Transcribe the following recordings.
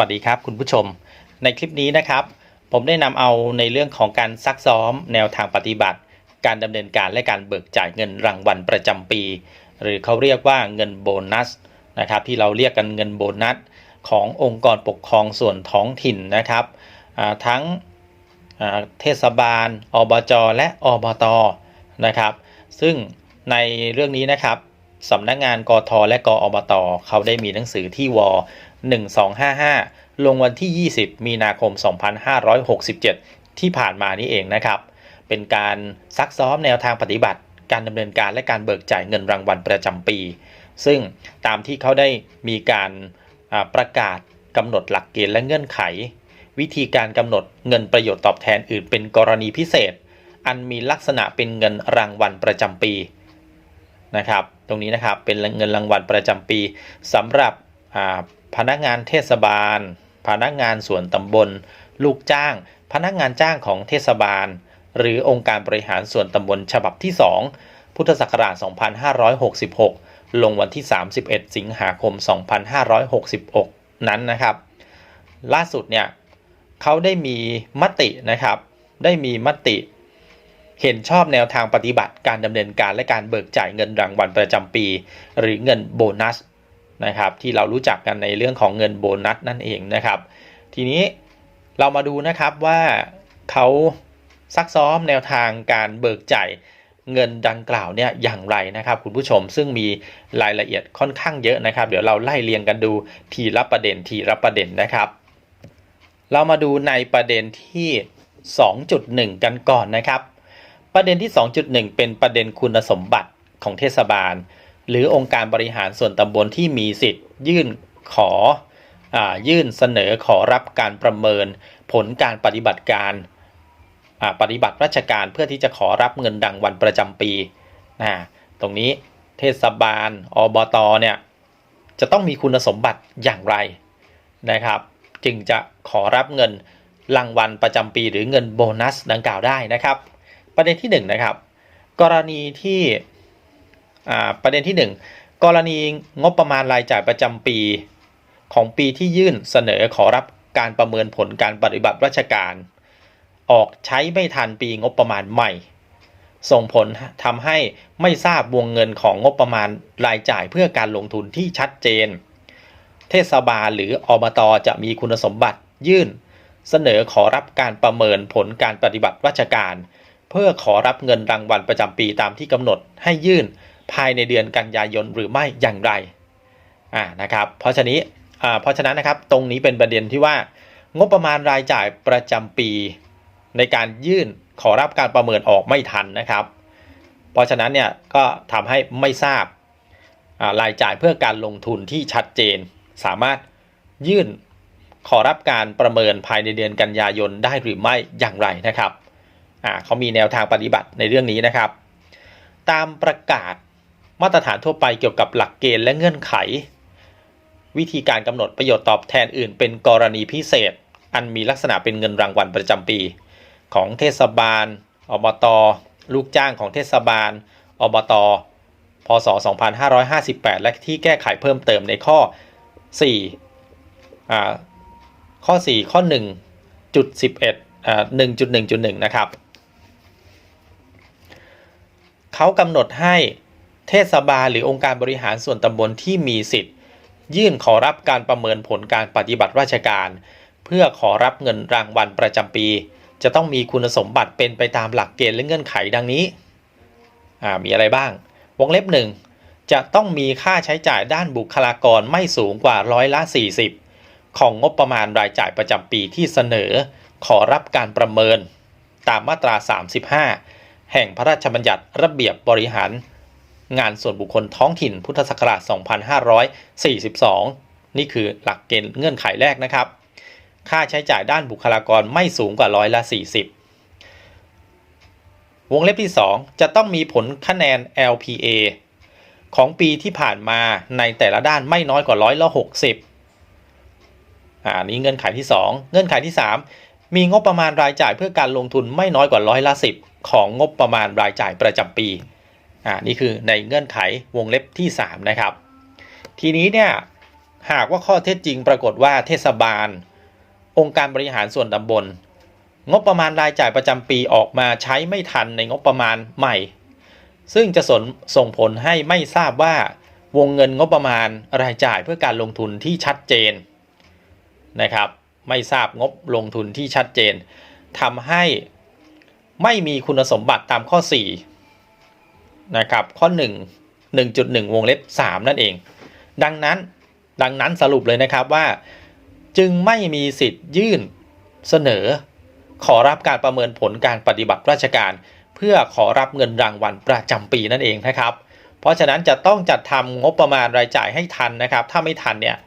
วัสดีครับคุณผู้ชม ในคลิปนี้นะครับ ผมได้นำเอาในเรื่องของการซักซ้อม แนวทางปฏิบัติ การดำเนินการและการเบิกจ่ายเงินรางวัลประจำปี หรือเขาเรียกว่าเงินโบนัสนะครับที่เราเรียกกันเงินโบนัสขององค์กรปกครองส่วนท้องถิ่นนะครับทั้งเทศบาล อบจ และอบตนะครับ ซึ่งในเรื่องนี้นะครับสำนักงานกทและกอบต เขาได้มีหนังสือที่ว 1255 ลงวันที่ 20 มีนาคม 2567 ที่ผ่านมานี่เองนะครับ เป็นการซักซ้อมแนวทางปฏิบัติ การดำเนินการและการเบิกจ่ายเงินรางวัลประจำปี ซึ่งตามที่เขาได้มีการประกาศกำหนดหลักเกณฑ์และเงื่อนไข วิธีการกำหนดเงินประโยชน์ตอบแทนอื่นเป็นกรณีพิเศษ อันมีลักษณะเป็นเงินรางวัลประจำปีนะครับ ตรงนี้นะครับเป็นเงินรางวัลประจำปีสำหรับ พนักงานเทศบาล พนักงานส่วนตำบล ลูกจ้าง พนักงานจ้างของเทศบาล หรือองค์การบริหารส่วนตำบลฉบับที่ 2 พุทธศักราช 2566 ลงวันที่ 31 สิงหาคม 2566 นั้นนะครับ ล่าสุดเนี่ยเขาได้มีมตินะครับ ได้มีมติ เห็นชอบแนวทางปฏิบัติการดำเนินการและการเบิกจ่ายเงินรางวัลประจำปี หรือเงินโบนัส นะครับที่เรารู้จักกันในเรื่องของเงินโบนัสนั่นเองนะครับ ทีนี้เรามาดูนะครับว่าเขาซักซ้อมแนวทางการเบิกจ่ายเงินดังกล่าวเนี่ยอย่างไรนะครับ คุณผู้ชมซึ่งมีรายละเอียดค่อนข้างเยอะนะครับ เดี๋ยวเราไล่เรียงกันดูทีละประเด็นทีละประเด็นนะครับ เรามาดูในประเด็นที่ 2.1 กันก่อนนะครับ ประเด็นที่ 2.1 เป็นประเด็นคุณสมบัติของเทศบาล หรือองค์การบริหารส่วนตำบลที่มีสิทธิ์ ยื่นขออายื่นเสนอขอรับการประเมินผลการปฏิบัติการอ่าปฏิบัติราชการเพื่อที่จะขอรับเงินรางวัลประจำปีนะตรงนี้เทศบาลอบตเนี่ยจะต้องมีคุณสมบัติอย่างไรนะครับ จึงจะขอรับเงินรางวัลประจำปีหรือเงินโบนัสดังกล่าวได้นะครับ ประเด็นที่1นงนะครับ กรณีที่ ประเด็นที่ 1 กรณีงบประมาณรายจ่ายประจำปีของปีที่ยื่นเสนอขอรับการประเมินผลการปฏิบัติราชการ ออกใช้ไม่ทันปีงบประมาณใหม่ ส่งผลทำให้ไม่ทราบวงเงินของงบประมาณรายจ่ายเพื่อการลงทุนที่ชัดเจน เทศบาลหรืออบตจะมีคุณสมบัติยื่น เสนอขอรับการประเมินผลการปฏิบัติราชการ เพื่อขอรับเงินรางวัลประจำปีตามที่กำหนดให้ยื่น ภายในเดือนกันยายนหรือไม่อย่างไรอ่านะครับเพราะฉะนี้อ่าเพราะฉะนั้นนะครับตรงนี้เป็นประเด็นที่ว่างบประมาณรายจ่ายประจำปี ในการยื่นขอรับการประเมินออกไม่ทันนะครับ เพราะฉะนั้นเนี่ยก็ทำให้ไม่ทราบอ่ารายจ่ายเพื่อการลงทุนที่ชัดเจน สามารถยื่นขอรับการประเมินภายในเดือนกันยายนได้หรือไม่อย่างไรนะครับอ่าเขามีแนวทางปฏิบัติในเรื่องนี้นะครับ ตามประกาศ มาตรฐานทั่วไปเกี่ยวกับหลักเกณฑ์และเงื่อนไข วิธีการกำหนดประโยชน์ตอบแทนอื่น เป็นกรณีพิเศษ อันมีลักษณะเป็นเงินรางวัลประจำปี ของเทศบาล อบต ลูกจ้างของเทศบาล อบต พศ 2558 และที่แก้ไขเพิ่มเติมในข้อ4อ่าข้อ 4 ข้อ 1 จุด 11อ่า1.1.1 นะครับ เขากำหนดให้ เทศบาลหรือองค์การบริหารส่วนตำบลที่มีสิทธิ์ ยื่นขอรับการประเมินผลการปฏิบัติราชการ เพื่อขอรับเงินรางวัลประจำปี จะต้องมีคุณสมบัติเป็นไปตามหลักเกณฑ์และเงื่อนไขดังนี้มีอะไรบ้าง วงเล็บหนึ่งจะต้องมีค่าใช้จ่ายด้านบุคลากรไม่สูงกว่าร้อยละ 40 ของงบประมาณรายจ่ายประจำปีที่เสนอ ขอรับการประเมิน ตามมาตรา 35 แห่งพระราชบัญญัติระเบียบบริหาร งานส่วนบุคคลท้องถิ่นพุทธศักราช 2542 นี่คือหลักเกณฑ์เงื่อนไขแรกนะครับ ค่าใช้จ่ายด้านบุคลากรไม่สูงกว่าร้อยละ 40 วงเล็บที่ 2 จะต้องมีผลคะแนน LPA ของปีที่ผ่านมาในแต่ละด้านไม่น้อยกว่าร้อยละ 60 อ่านี่เงื่อนไขที่ 2 เงื่อนไขที่ 3 มีงบประมาณรายจ่ายเพื่อการลงทุนไม่น้อยกว่าร้อยละ 10 ของงบประมาณรายจ่ายประจำปี อ่านี่คือในเงื่อนไขวงเล็บที่ 3 นะครับ ทีนี้เนี่ยหากว่าข้อเท็จจริงปรากฏว่าเทศบาล องค์การบริหารส่วนตำบล งบประมาณรายจ่ายประจำปีออกมาใช้ไม่ทันในงบประมาณใหม่ ซึ่งจะสส่งผลให้ไม่ทราบว่าวงเงินงบประมาณรายจ่ายเพื่อการลงทุนที่ชัดเจนนะครับ ไม่ทราบงบลงทุนที่ชัดเจนทำให้ไม่มีคุณสมบัติตามข้อ 4 นะครับ ข้อ 1 1.1 วงเล็บ 3 นั่นเอง ดังนั้นดังนั้นสรุปเลยนะครับว่า จึงไม่มีสิทธิ์ยื่นเสนอ ขอรับการประเมินผลการปฏิบัติราชการ เพื่อขอรับเงินรางวัลประจำปีนั่นเองนะครับ เพราะฉะนั้นจะต้องจัดทำงบประมาณรายจ่ายให้ทันนะครับ ถ้าไม่ทันเนี่ย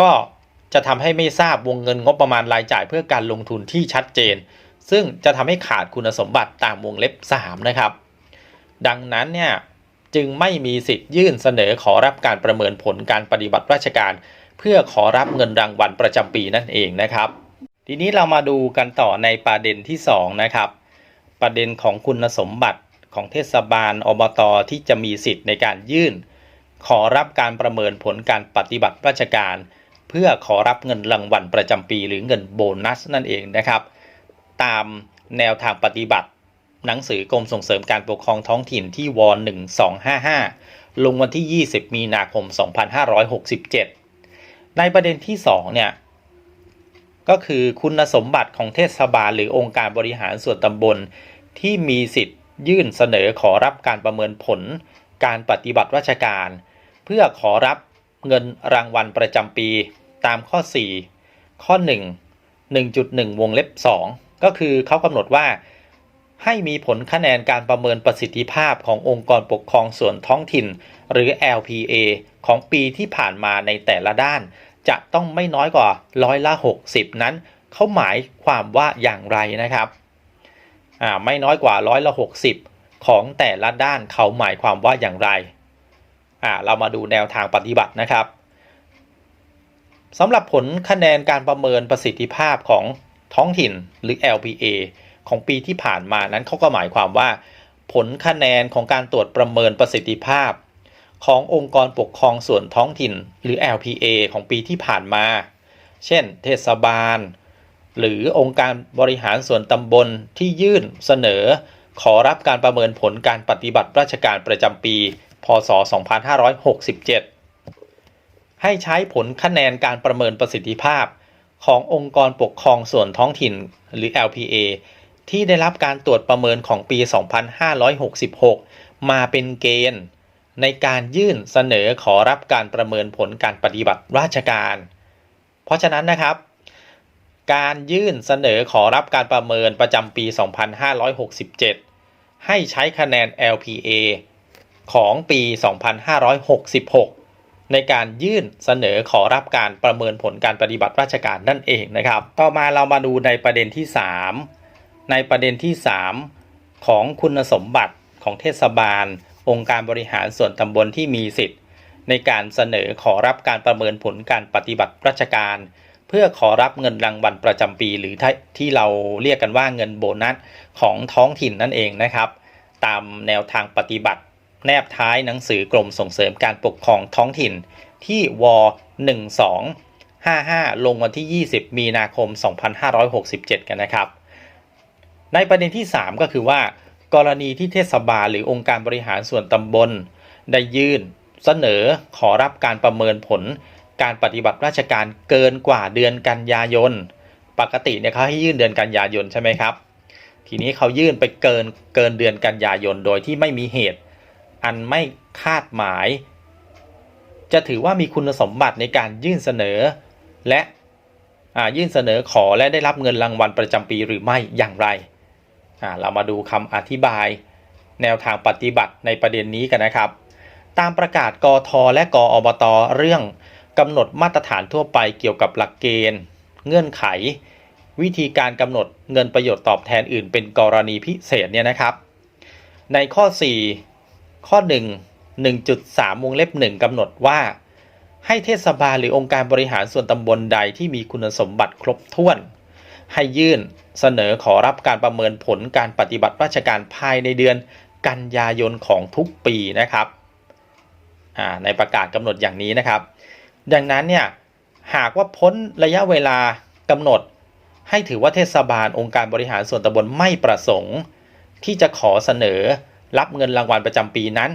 ก็จะทำให้ไม่ทราบวงเงินงบประมาณรายจ่ายเพื่อการลงทุนที่ชัดเจน ซึ่งจะทำให้ขาดคุณสมบัติตามวงเล็บ 3 นะครับ ดังนั้นเนี่ยจึงไม่มีสิทธิ์ยื่นเสนอขอรับการประเมินผลการปฏิบัติราชการ เพื่อขอรับเงินรางวัลประจำปีนั่นเองนะครับ ทีนี้เรามาดูกันต่อในประเด็นที่ 2 นะครับ ประเด็นของคุณสมบัติของเทศบาลอบตที่จะมีสิทธิ์ในการยื่น ขอรับการประเมินผลการปฏิบัติราชการ เพื่อขอรับเงินรางวัลประจำปีหรือเงินโบนัสนั่นเองนะครับ ตามแนวทางปฏิบัติ หนังสือกรมส่งเสริมการปกครองท้องถิ่นที่ว1255 ลงวันที่ 20 มีนาคม 2567 ในประเด็นที่ 2 เนี่ย ก็คือคุณสมบัติของเทศบาลหรือองค์การบริหารส่วนตำบล ที่มีสิทธิ์ยื่นเสนอขอรับการประเมินผล การปฏิบัติราชการ เพื่อขอรับเงินรางวัลประจำปีตามข้อ 4 ข้อ 1 1.1 วงเล็บ 2 ก็คือเขากำหนดว่า ให้มีผลคะแนนการประเมินประสิทธิภาพขององค์กรปกครองส่วนท้องถิ่น หรือ LPA ของปีที่ผ่านมาในแต่ละด้าน จะต้องไม่น้อยกว่าร้อยละ 60 นั้น เขาหมายความว่าอย่างไรนะครับไม่น้อยกว่าร้อยละ 60 ของแต่ละด้านเขาหมายความว่าอย่างไร เรามาดูแนวทางปฏิบัตินะครับสำหรับผลคะแนนการประเมินประสิทธิภาพของท้องถิ่นหรือ LPA ของปีที่ผ่านมานั้นเขาก็หมายความว่า ผลคะแนนของการตรวจประเมินประสิทธิภาพ ขององค์กรปกครองส่วนท้องถิ่น หรือ LPA ของปีที่ผ่านมา เช่น เทศบาล หรือองค์การบริหารส่วนตำบลที่ยื่นเสนอ ขอรับการประเมินผลการปฏิบัติราชการประจำปี พศ 2567 ให้ใช้ผลคะแนนการประเมินประสิทธิภาพขององค์กรปกครองส่วนท้องถิ่นหรือ LPA ที่ได้รับการตรวจประเมินของปี 2566 มาเป็นเกณฑ์ ในการยื่นเสนอขอรับการประเมินผลการปฏิบัติราชการ เพราะฉะนั้นนะครับ การยื่นเสนอขอรับการประเมินประจำปี 2567 ให้ใช้คะแนน LPA ของปี 2566 ในการยื่นเสนอขอรับการประเมินผลการปฏิบัติราชการนั่นเองนะครับ ต่อมาเรามาดูในประเด็นที่ 3 ในประเด็นที่ 3 ของคุณสมบัติของเทศบาล องค์การบริหารส่วนตำบลที่มีสิทธิ์ ในการเสนอขอรับการประเมินผลการปฏิบัติราชการ เพื่อขอรับเงินรางวัลประจำปี หรือที่เราเรียกกันว่าเงินโบนัสของท้องถิ่นนั่นเองนะครับ ตามแนวทางปฏิบัติ แนบท้ายหนังสือกรมส่งเสริมการปกครองท้องถิ่น ที่ว1255 ลงวันที่ 20 มีนาคม 2567 กันนะครับ ในประเด็นที่ 3 ก็คือว่า กรณีที่เทศบาลหรือองค์การบริหารส่วนตำบล ได้ยื่น เสนอขอรับการประเมินผล การปฏิบัติราชการเกินกว่าเดือนกันยายน ปกติเนี่ยเขาให้ยื่นเดือนกันยายนใช่ไหมครับ ทีนี้เขายื่นไปเกินเกินเดือนกันยายนโดยที่ไม่มีเหตุ อันไม่คาดหมาย จะถือว่ามีคุณสมบัติในการยื่นเสนอ และอ่ายื่นเสนอขอและได้รับเงินรางวัลประจำปีหรือไม่อย่างไร อ่าเรามาดูคำอธิบาย แนวทางปฏิบัติในประเด็นนี้กันนะครับ ตามประกาศกทและกอบตเรื่องกำหนดมาตรฐานทั่วไปเกี่ยวกับหลักเกณฑ์ เงื่อนไข วิธีการกำหนดเงินประโยชน์ตอบแทนอื่น เป็นกรณีพิเศษเนี่ยนะครับ ในข้อ 4 ข้อ 1 1.3วงเล็บ1กำหนดว่า ให้เทศบาลหรือองค์การบริหารส่วนตำบลใดที่มีคุณสมบัติครบถ้วน ให้ยื่นเสนอขอรับการประเมินผลการปฏิบัติราชการภายในเดือนกันยายนของทุกปีนะครับในประกาศกำหนดอย่างนี้นะครับ ดังนั้นเนี่ยหากว่าพ้นระยะเวลากำหนด ให้ถือว่าเทศบาลองค์การบริหารส่วนตำบลไม่ประสงค์ ที่จะขอเสนอรับเงินรางวัลประจำปีนั้น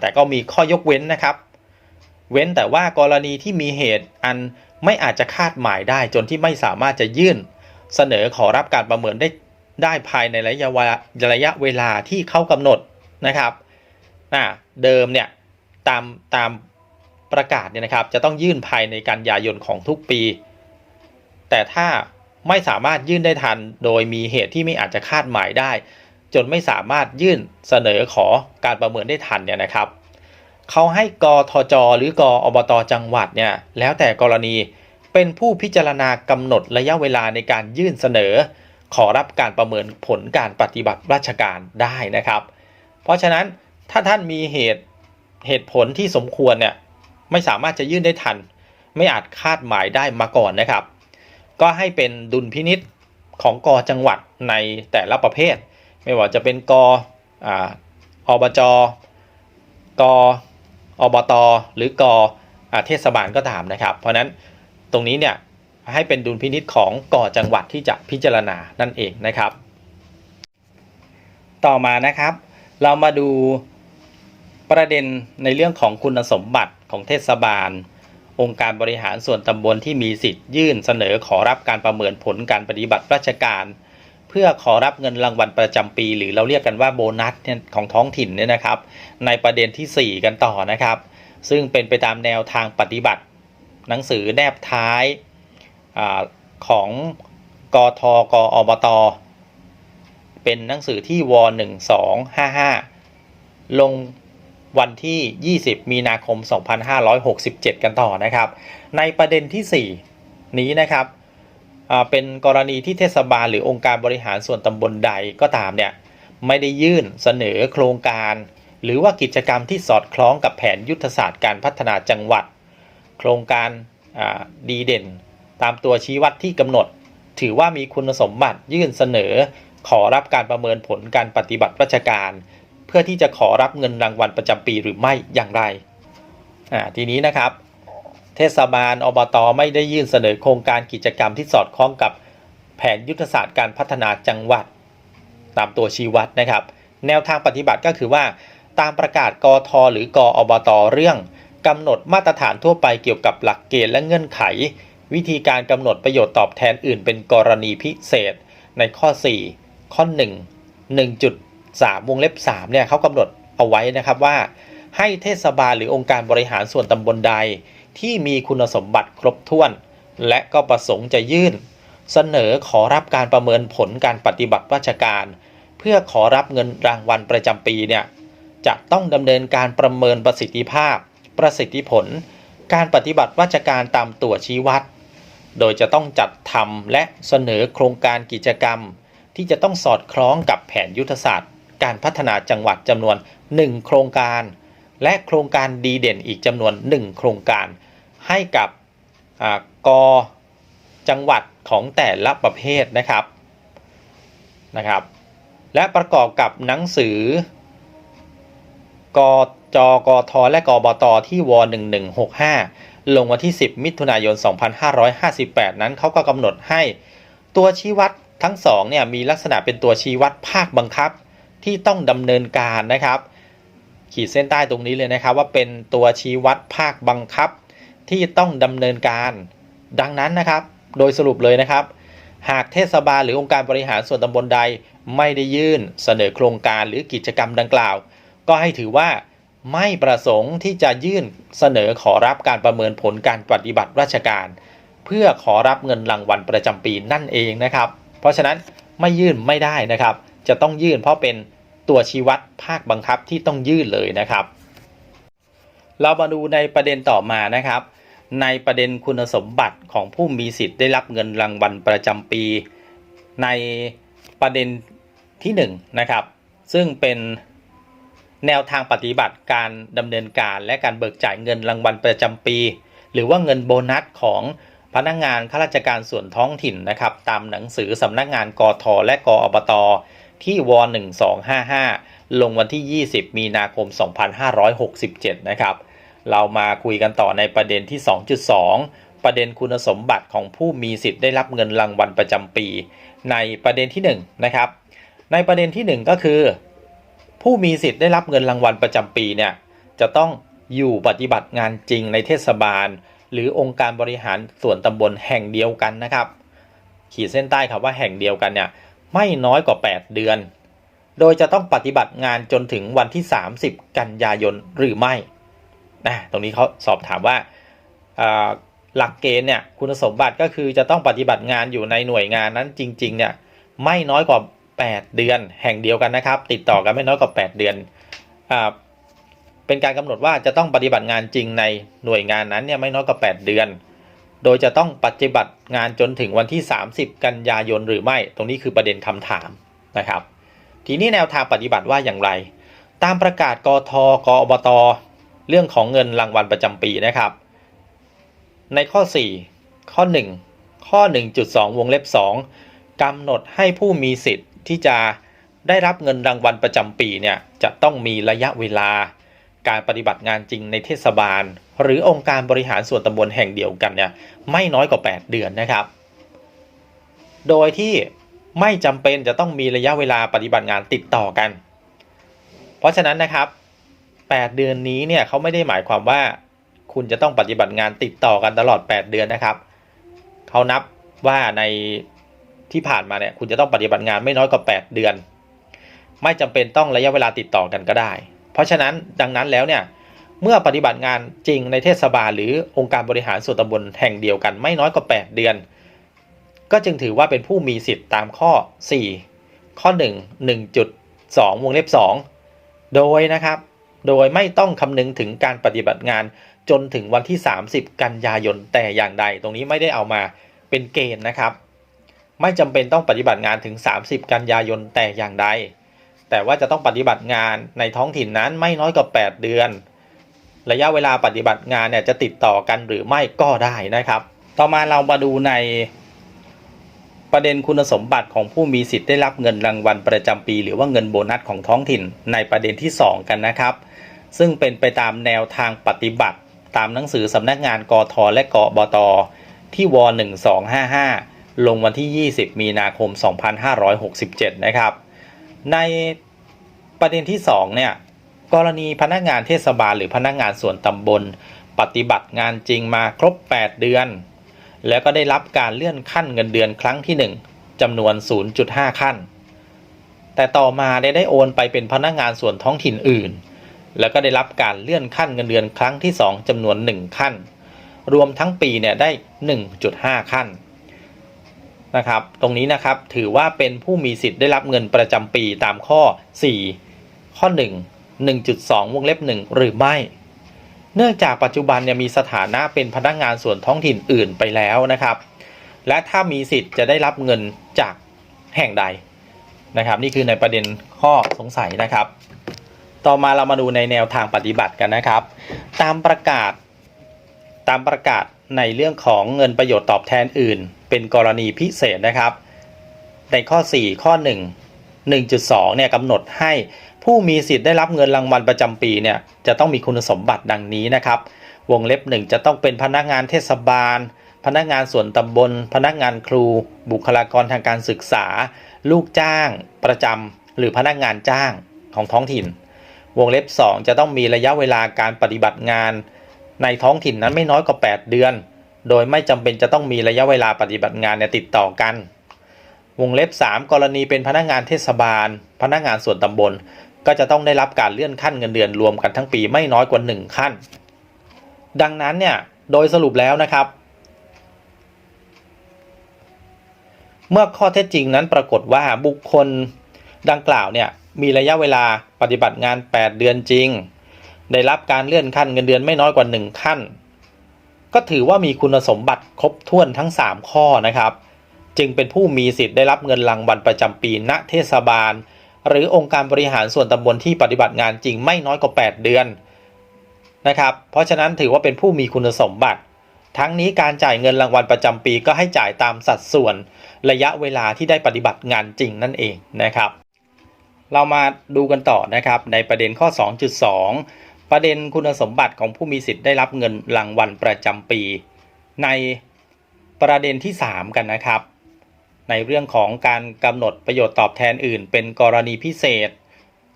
แต่ก็มีข้อยกเว้นนะครับ เว้นแต่ว่ากรณีที่มีเหตุอัน ไม่อาจจะคาดหมายได้จนที่ไม่สามารถจะยื่น เสนอขอรับการประเมินได้ได้ภายในระยะเวลาระยะเวลาที่เขากำหนดนะครับเดิมเนี่ยตามตามประกาศเนี่ยนะครับจะต้องยื่นภายในกันยายนของทุกปี แต่ถ้าไม่สามารถยื่นได้ทันโดยมีเหตุที่ไม่อาจจะคาดหมายได้ จนไม่สามารถยื่นเสนอขอการประเมินได้ทันเนี่ยนะครับ เขาให้กทจ หรือกอบตจังหวัดเนี่ยแล้วแต่กรณีเป็นผู้พิจารณากำหนดระยะเวลาในการยื่นเสนอ ขอรับการประเมินผลการปฏิบัติราชการได้นะครับ เพราะฉะนั้นถ้าท่านมีเหตุเหตุผลที่สมควรเนี่ยไม่สามารถจะยื่นได้ทัน ไม่อาจคาดหมายได้มาก่อนนะครับ ก็ให้เป็นดุลพินิษของกจังหวัดในแต่ละประเภท ไม่ว่าจะเป็นกออบจก อบต หรือกอเทศบาลก็ตามนะครับ เพราะฉะนั้นตรงนี้เนี่ยให้เป็นดุลพินิษของกอจังหวัดที่จะพิจารณานั่นเองนะครับ ต่อมานะครับ เรามาดูประเด็นในเรื่องของคุณสมบัติของเทศบาล องค์การบริหารส่วนตำบลที่มีสิทธิ์ยื่นเสนอขอรับการประเมินผลการปฏิบัติราชการ พื่อขอรับเงินรางวัลประจำปี หรือเราเรียกกันว่าโบนัสของท้องถิ่นเนี่ยนะครับ ในประเด็นที่ 4 กันต่อนะครับ ซึ่งเป็นไปตามแนวทางปฏิบัติ หนังสือแนบท้ายอของกทกอบต เป็นหนังสือที่ว1255 ลงวันที่ 20 มีนาคม 2567 กันต่อนะครับ ในประเด็นที่ 4 นี้นะครับ เป็นกรณีที่เทศบาลหรือองค์การบริหารส่วนตำบลใดก็ตามเนี่ยไม่ได้ยื่นเสนอโครงการ หรือว่ากิจกรรมที่สอดคล้องกับแผนยุทธศาสตร์การพัฒนาจังหวัด โครงการดีเด่น ตามตัวชี้วัดที่กำหนด ถือว่ามีคุณสมบัติยื่นเสนอ ขอรับการประเมินผลการปฏิบัติราชการ เพื่อที่จะขอรับเงินรางวัลประจำปีหรือไม่อย่างไรทีนี้นะครับ เทศบาลอบตไม่ได้ยื่นเสนอโครงการกิจกรรมที่สอดคล้องกับแผนยุทธศาสตร์การพัฒนาจังหวัด ตามตัวชี้วัดนะครับ แนวทางปฏิบัติก็คือว่า ตามประกาศกทหรือกอบตเรื่องกำหนดมาตรฐานทั่วไปเกี่ยวกับหลักเกณฑ์และเงื่อนไข วิธีการกำหนดประโยชน์ตอบแทนอื่นเป็นกรณีพิเศษ ในข้อ 4 ข้อ 1 1.3 วงเล็บ3เนี่ยเขากำหนดเอาไว้นะครับว่า ให้เทศบาลหรือองค์การบริหารส่วนตำบลใด ที่มีคุณสมบัติครบถ้วน และก็ประสงค์จะยื่น เสนอขอรับการประเมินผลการปฏิบัติราชการ เพื่อขอรับเงินรางวัลประจำปีเนี่ยจะต้องดำเนินการประเมินประสิทธิภาพ ประสิทธิผล การปฏิบัติราชการตามตัวชี้วัด โดยจะต้องจัดทำและเสนอโครงการกิจกรรม ที่จะต้องสอดคล้องกับแผนยุทธศาสตร์ การพัฒนาจังหวัดจำนวน 1 โครงการ และโครงการดีเด่นอีกจำนวน 1 โครงการ ให้กับอ่ากจังหวัดของแต่ละประเภทนะครับนะครับ และประกอบกับหนังสือกจกทและกบตที่ว1165 ลงวันที่ 10 มิถุนายน 2558 นั้นเขาก็กำหนดให้ตัวชี้วัดทั้งสองเนี่ยมีลักษณะเป็นตัวชี้วัดภาคบังคับที่ต้องดำเนินการนะครับ ขีดเส้นใต้ตรงนี้เลยนะครับว่าเป็นตัวชี้วัดภาคบังคับ ที่ต้องดำเนินการ ดังนั้นนะครับ โดยสรุปเลยนะครับ หากเทศบาลหรือองค์การบริหารส่วนตำบลใดไม่ได้ยื่นเสนอโครงการหรือกิจกรรมดังกล่าว ก็ให้ถือว่าไม่ประสงค์ที่จะยื่นเสนอขอรับการประเมินผลการปฏิบัติราชการ เพื่อขอรับเงินรางวัลประจำปีนั่นเองนะครับ เพราะฉะนั้นไม่ยื่นไม่ได้นะครับ จะต้องยื่นเพราะเป็นตัวชี้วัดภาคบังคับที่ต้องยื่นเลยนะครับ เรามาดูในประเด็นต่อมานะครับ ในประเด็นคุณสมบัติของผู้มีสิทธิ์ได้รับเงินรางวัลประจำปี ในประเด็นที่1นงนะครับซึ่งเป็นแนวทางปฏิบัติการดำเนินการและการเบิกจ่ายเงินรางวัลประจำปี หรือว่าเงินโบนัสของพนักงานข้าราชการส่วนท้องถิ่นนะครับตามหนังสือสำนักงานกทและกอบตที่ว1255 ลงวันที่ 20 มีนาคม 2567 นะครับ เรามาคุยกันต่อในประเด็นที่ 2.2 ประเด็นคุณสมบัติของผู้มีสิทธิ์ได้รับเงินรางวัลประจำปี ในประเด็นที่1นะครับในประเด็นที่ 1 ก็คือ ผู้มีสิทธิ์ได้รับเงินรางวัลประจำปีเนี่ยจะต้องอยู่ปฏิบัติงานจริงในเทศบาล หรือองค์การบริหารส่วนตำบลแห่งเดียวกันนะครับ ขีดเส้นใต้ครับว่าแห่งเดียวกันเนี่ยไม่น้อยกว่า 8 เดือน โดยจะต้องปฏิบัติงานจนถึงวันที่ 30 กันยายนหรือไม่ นะตรงนี้เขาสอบถามว่าหลักเกณฑ์เนี่ยคุณสมบัติก็คือจะต้องปฏิบัติงานอยู่ในหน่วยงานนั้นจริงๆเนี่ยไม่น้อยกว่า 8 เดือนแห่งเดียวกันนะครับ ติดต่อกันไม่น้อยกว่า 8 เดือนอเป็นการกำหนดว่าจะต้องปฏิบัติงานจริงในหน่วยงานนั้นเนี่ยไม่น้อยกว่า 8 เดือน โดยจะต้องปฏิบัติงานจนถึงวันที่ 30 กันยายนหรือไม่ ตรงนี้คือประเด็นคำถามนะครับ ทีนี้แนวทางปฏิบัติว่าอย่างไร ตามประกาศกทกอบต เรื่องของเงินรางวัลประจำปีนะครับ ในข้อ 4 ข้อ 1 ข้อ 1.2 วงเล็บ 2กำหนดให้ผู้มีสิทธิ์ที่จะได้รับเงินรางวัลประจำปีเนี่ยจะต้องมีระยะเวลา การปฏิบัติงานจริงในเทศบาล หรือองค์การบริหารส่วนตำบลแห่งเดียวกันเนี่ยไม่น้อยกว่า 8 เดือนนะครับ โดยที่ไม่จำเป็นจะต้องมีระยะเวลาปฏิบัติงานติดต่อกัน เพราะฉะนั้นนะครับ 8 เดือนนี้เนี่ยเขาไม่ได้หมายความว่าคุณจะต้องปฏิบัติงานติดต่อกันตลอด 8 เดือนนะครับเขานับว่าในที่ผ่านมาเนี่ยคุณจะต้องปฏิบัติงานไม่น้อยกว่า 8 เดือน ไม่จำเป็นต้องระยะเวลาติดต่อกันก็ได้ เพราะฉะนั้นดังนั้นแล้วเนี่ยเมื่อปฏิบัติงานจริงในเทศบาลหรือองค์การบริหารส่วนตำบลแห่งเดียวกันไม่น้อยกว่า 8 เดือน ก็จึงถือว่าเป็นผู้มีสิทธิ์ตามข้อ 4 ข้อ 1 1.2 วงเล็บ 2 โดยนะครับ โดยไม่ต้องคำนึงถึงการปฏิบัติงานจนถึงวันที่ 30 กันยายนแต่อย่างใด ตรงนี้ไม่ได้เอามาเป็นเกณฑ์นะครับ ไม่จำเป็นต้องปฏิบัติงานถึง 30 กันยายนแต่อย่างใด แต่ว่าจะต้องปฏิบัติงานในท้องถิ่นนั้นไม่น้อยกว่า 8 เดือน ระยะเวลาปฏิบัติงานเนี่ยจะติดต่อกันหรือไม่ก็ได้นะครับ ต่อมาเรามาดูใน ประเด็นคุณสมบัติของผู้มีสิทธิ์ได้รับเงินรางวัลประจำปี หรือว่าเงินโบนัสของท้องถิ่นในประเด็นที่ 2 กันนะครับ ซึ่งเป็นไปตามแนวทางปฏิบัติ ตามหนังสือสำนักงานกทและกบตที่ว 1255 ลงวันที่ 20 มีนาคม 2567 นะครับ ในประเด็นที่ 2 เนี่ย กรณีพนักงานเทศบาลหรือพนักงานส่วนตำบล ปฏิบัติงานจริงมาครบ 8 เดือน แล้วก็ได้รับการเลื่อนขั้นเงินเดือนครั้งที่ 1จำนวน 0.5 ขั้น แต่ต่อมาได้ได้โอนไปเป็นพนักงานส่วนท้องถิ่นอื่น แล้วก็ได้รับการเลื่อนขั้นเงินเดือนครั้งที่ 2จำนวน 1 ขั้น รวมทั้งปีเนี่ยได้ 1.5 ขั้นนะครับ ตรงนี้นะครับถือว่าเป็นผู้มีสิทธิ์ได้รับเงินประจำปีตามข้อ 4 ข้อ 1 1.2 วงเล็บ 1 หรือไม่ เนื่องจากปัจจุบันเนี่ยมีสถานะเป็นพนักงานส่วนท้องถิ่นอื่นไปแล้วนะครับ และถ้ามีสิทธิ์จะได้รับเงินจากแห่งใดนะครับ นี่คือในประเด็นข้อสงสัยนะครับ ต่อมาเรามาดูในแนวทางปฏิบัติกันนะครับ ตามประกาศตามประกาศในเรื่องของเงินประโยชน์ตอบแทนอื่น เป็นกรณีพิเศษนะครับ ในข้อ 4 ข้อ 1 1.2เนี่ยกำหนดให้ ผู้มีสิทธิ์ได้รับเงินรางวัลประจำปีเนี่ยจะต้องมีคุณสมบัติดังนี้นะครับ วงเล็บ 1 จะต้องเป็นพนักงานเทศบาล พนักงานส่วนตำบล พนักงานครู บุคลากรทางการศึกษา ลูกจ้าง ประจำหรือพนักงานจ้างของท้องถิ่น วงเล็บ 2 จะต้องมีระยะเวลาการปฏิบัติงาน ในท้องถิ่นนั้นไม่น้อยกว่า 8 เดือน โดยไม่จำเป็นจะต้องมีระยะเวลาปฏิบัติงานเนี่ยติดต่อกัน วงเล็บ 3 กรณีเป็นพนักงานเทศบาล พนักงานส่วนตำบล ก็จะต้องได้รับการเลื่อนขั้นเงินเดือนรวมกันทั้งปีไม่น้อยกว่า 1 ขั้น ดังนั้นเนี่ยโดยสรุปแล้วนะครับ เมื่อข้อเท็จจริงนั้นปรากฏว่าบุคคลดังกล่าวเนี่ยมีระยะเวลาปฏิบัติงาน 8 เดือนจริง ได้รับการเลื่อนขั้นเงินเดือนไม่น้อยกว่า 1 ขั้น ก็ถือว่ามีคุณสมบัติครบถ้วนทั้ง 3 ข้อนะครับ จึงเป็นผู้มีสิทธิ์ได้รับเงินรางวัลประจำปีณเทศบาล หรือองค์การบริหารส่วนตำบลที่ปฏิบัติงานจริงไม่น้อยกว่า 8 เดือนนะครับ เพราะฉะนั้นถือว่าเป็นผู้มีคุณสมบัติ ทั้งนี้การจ่ายเงินรางวัลประจำปีก็ให้จ่ายตามสัดส่วนระยะเวลาที่ได้ปฏิบัติงานจริงนั่นเองนะครับ เรามาดูกันต่อนะครับในประเด็นข้อ 2.2 ประเด็นคุณสมบัติของผู้มีสิทธิ์ได้รับเงินรางวัลประจำปี ในประเด็นที่ 3 กันนะครับ ในเรื่องของการกำหนดประโยชน์ตอบแทนอื่น เป็นกรณีพิเศษ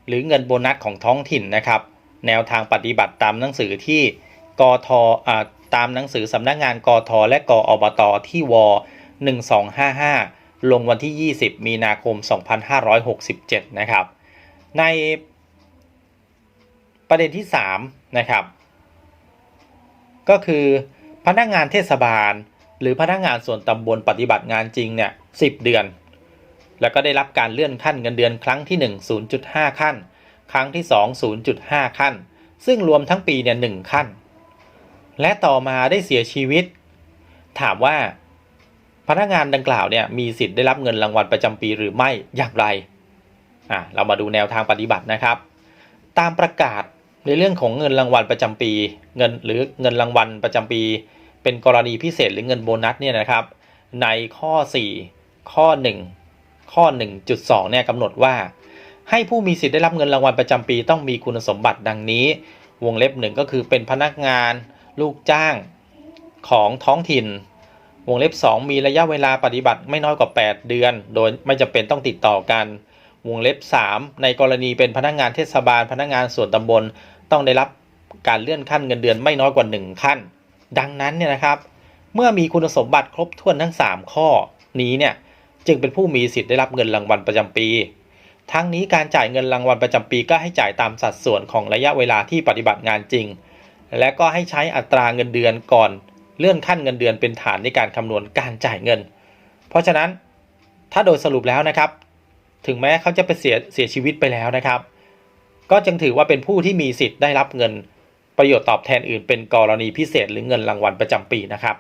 หรือเงินโบนัสของท้องถิ่นนะครับ แนวทางปฏิบัติตามหนังสือที่กทอตามหนังสือสำนักงานกทและกอบตที่ว1255 ลงวันที่ 20 มีนาคม 2567 นะครับ ในประเด็นที่ 3 นะครับ ก็คือพนักงานเทศบาล หรือพนักงานส่วนตำบลปฏิบัติงานจริงเนี่ย10เดือน แล้วก็ได้รับการเลื่อนขั้นเงินเดือนครั้งที่ 1 0.5 ขั้น ครั้งที่ 2 0.5 ขั้น ซึ่งรวมทั้งปีเนี่ย1ขั้น และต่อมาได้เสียชีวิต ถามว่า พนักงานดังกล่าวเนี่ยมีสิทธิ์ได้รับเงินรางวัลประจำปีหรือไม่อย่างไรอะเรามาดูแนวทางปฏิบัตินะครับ ตามประกาศในเรื่องของเงินรางวัลประจำปี เงินหรือเงินรางวัลประจำปี เป็นกรณีพิเศษหรือเงินโบนัสเนี่ยนะครับ ในข้อ 4 ข้อ 1 ข้อ 1.2เนี่ยกำหนดว่า ให้ผู้มีสิทธิ์ได้รับเงินรางวัลประจำปีต้องมีคุณสมบัติดังนี้ วงเล็บหนึ่งก็คือเป็นพนักงาน ลูกจ้างของท้องถิ่น วงเล็บ 2 มีระยะเวลาปฏิบัติไม่น้อยกว่า 8 เดือน โดยไม่จำเป็นต้องติดต่อกัน วงเล็บ 3 ในกรณีเป็นพนักงานเทศบาล พนักงานส่วนตำบลต้องได้รับการเลื่อนขั้นเงินเดือนไม่น้อยกว่า 1 ขั้น ดังนั้นเนี่ยนะครับ เมื่อมีคุณสมบัติครบถ้วนทั้ง 3 ข้อนี้เนี่ยจึงเป็นผู้มีสิทธิ์ได้รับเงินรางวัลประจำปี ทั้งนี้การจ่ายเงินรางวัลประจำปีก็ให้จ่ายตามสัดส่วนของระยะเวลาที่ปฏิบัติงานจริง และก็ให้ใช้อัตราเงินเดือนก่อนเลื่อนขั้นเงินเดือนเป็นฐานในการคำนวณการจ่ายเงิน เพราะฉะนั้นถ้าโดยสรุปแล้วนะครับ ถึงแม้เขาจะไปเสียเสียชีวิตไปแล้วนะครับ ก็จึงถือว่าเป็นผู้ที่มีสิทธิ์ได้รับเงิน ประโยชน์ตอบแทนอื่นเป็นกรณีพิเศษหรือเงินรางวัลประจำปีนะครับ